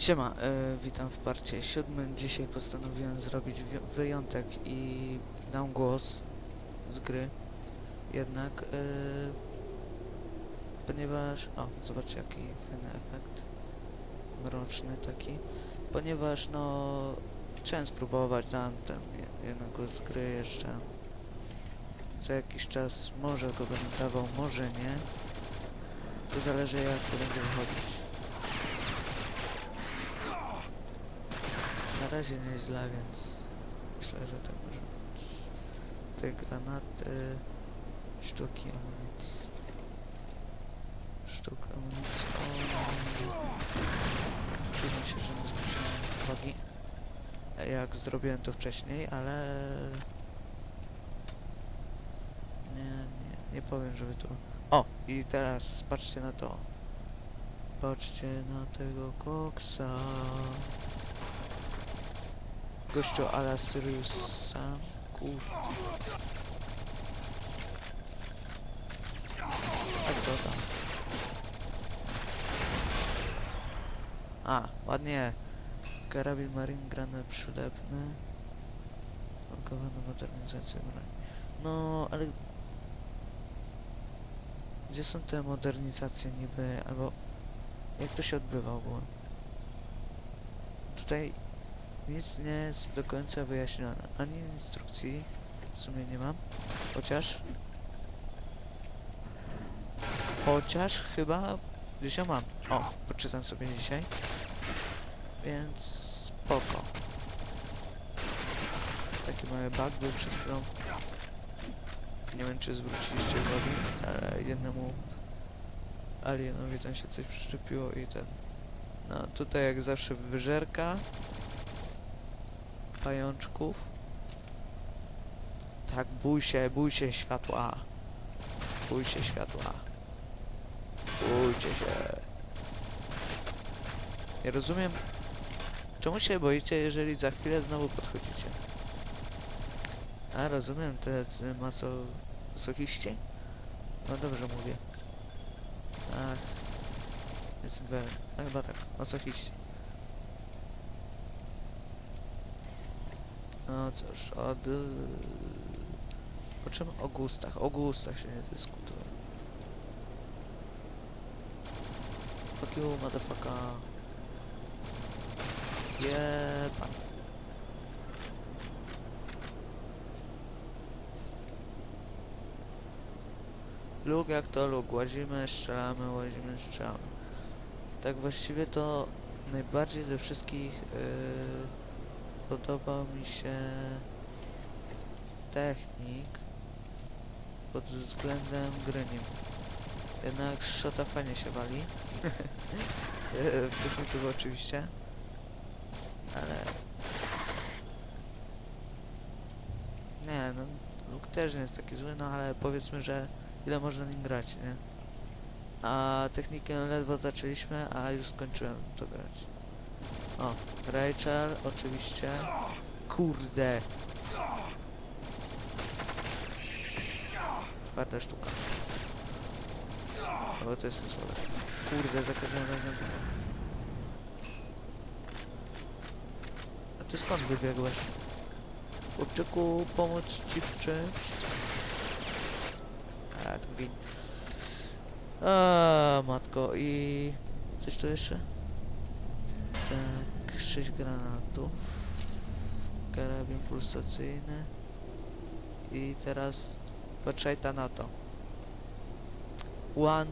Siema, e, witam w parcie siódmym. Dzisiaj postanowiłem zrobić wyjątek i dam głos z gry. Jednak, e, ponieważ... O, zobaczcie jaki fajny efekt. Mroczny taki. Ponieważ, no... Chciałem spróbować, dam ten je- jednego z gry jeszcze. Co jakiś czas może go będę dawał, może nie. To zależy jak to będzie wychodzić. Na razie nieźle, więc myślę, że tak może być. Te granaty, sztuki amunicji. Sztuk amunicji. Przyznam się, że nie zwróciłem uwagi, jak zrobiłem to wcześniej, ale nie, nie, nie powiem, żeby tu... O! I teraz patrzcie na to. Patrzcie na tego koksa. Gościu ala Sirius Sam. Kur... A co tam? A, ładnie. Karabin Marine granat przylepny. Blokowana modernizacja broni. No, ale... Gdzie są te modernizacje niby, albo... Jak to się odbywa ogólnie? Tutaj nic nie jest do końca wyjaśnione. Ani instrukcji w sumie nie mam. Chociaż... Chociaż chyba gdzieś ją mam. O, poczytam sobie dzisiaj. Więc spoko. Taki mały bug był przed chwilą. Nie wiem czy zwróciliście uwagę, ale jednemu alienowi tam się coś przyczepiło i ten... No tutaj jak zawsze wyżerka pajączków. Tak, bój się, bój się światła. Bój się światła. Bójcie się. Nie rozumiem, czemu się boicie, jeżeli za chwilę znowu podchodzicie. A, rozumiem, te maso... masochiści? No dobrze mówię. Ach. Jest we... A chyba tak, masochiści. No cóż, od... y, O czym? O gustach. O gustach się nie dyskutuje. Fuck you, motherfucker. Jeba. Luk jak to luk. Łazimy, strzelamy, łazimy, strzelamy. Tak właściwie to najbardziej ze wszystkich yy, podobał mi się technik pod względem gry nim. Jednak szota fajnie się wali. Stosunku oczywiście. Ale... Nie, no Luke też nie jest taki zły, no ale powiedzmy, że ile można nim grać, nie? A technikę ledwo zaczęliśmy, a już skończyłem to grać. O, Rachel, oczywiście. Kurde. Czwarta sztuka. O, to jest słabe. Kurde, za każdym razem. A ty skąd wybiegłeś? Chłopczyku, pomóc ci w czymś? A, tu gin. A, matko, i... Coś tu jeszcze? Tak, 6 granatów. Karabin pulsacyjny. I teraz patrzaj ta na to. One...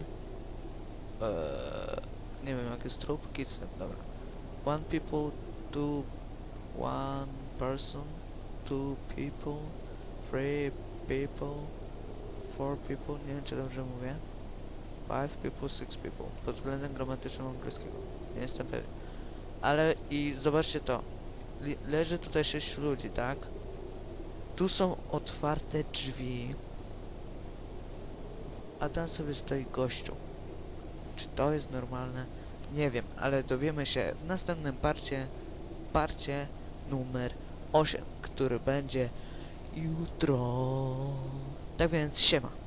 Eee, nie wiem jak jest trup, kids, dobra. One people, two... One person, two people, three people, four people, nie wiem czy dobrze mówię. Five people, six people. Pod względem gramatycznym angielskiego. Nie jestem pewien. Ale i zobaczcie to. Leży tutaj sześć ludzi, tak? Tu są otwarte drzwi. A tam sobie stoi gościu. Czy to jest normalne? Nie wiem, ale dowiemy się w następnym parcie. Parcie numer 8, który będzie jutro. Tak więc siema.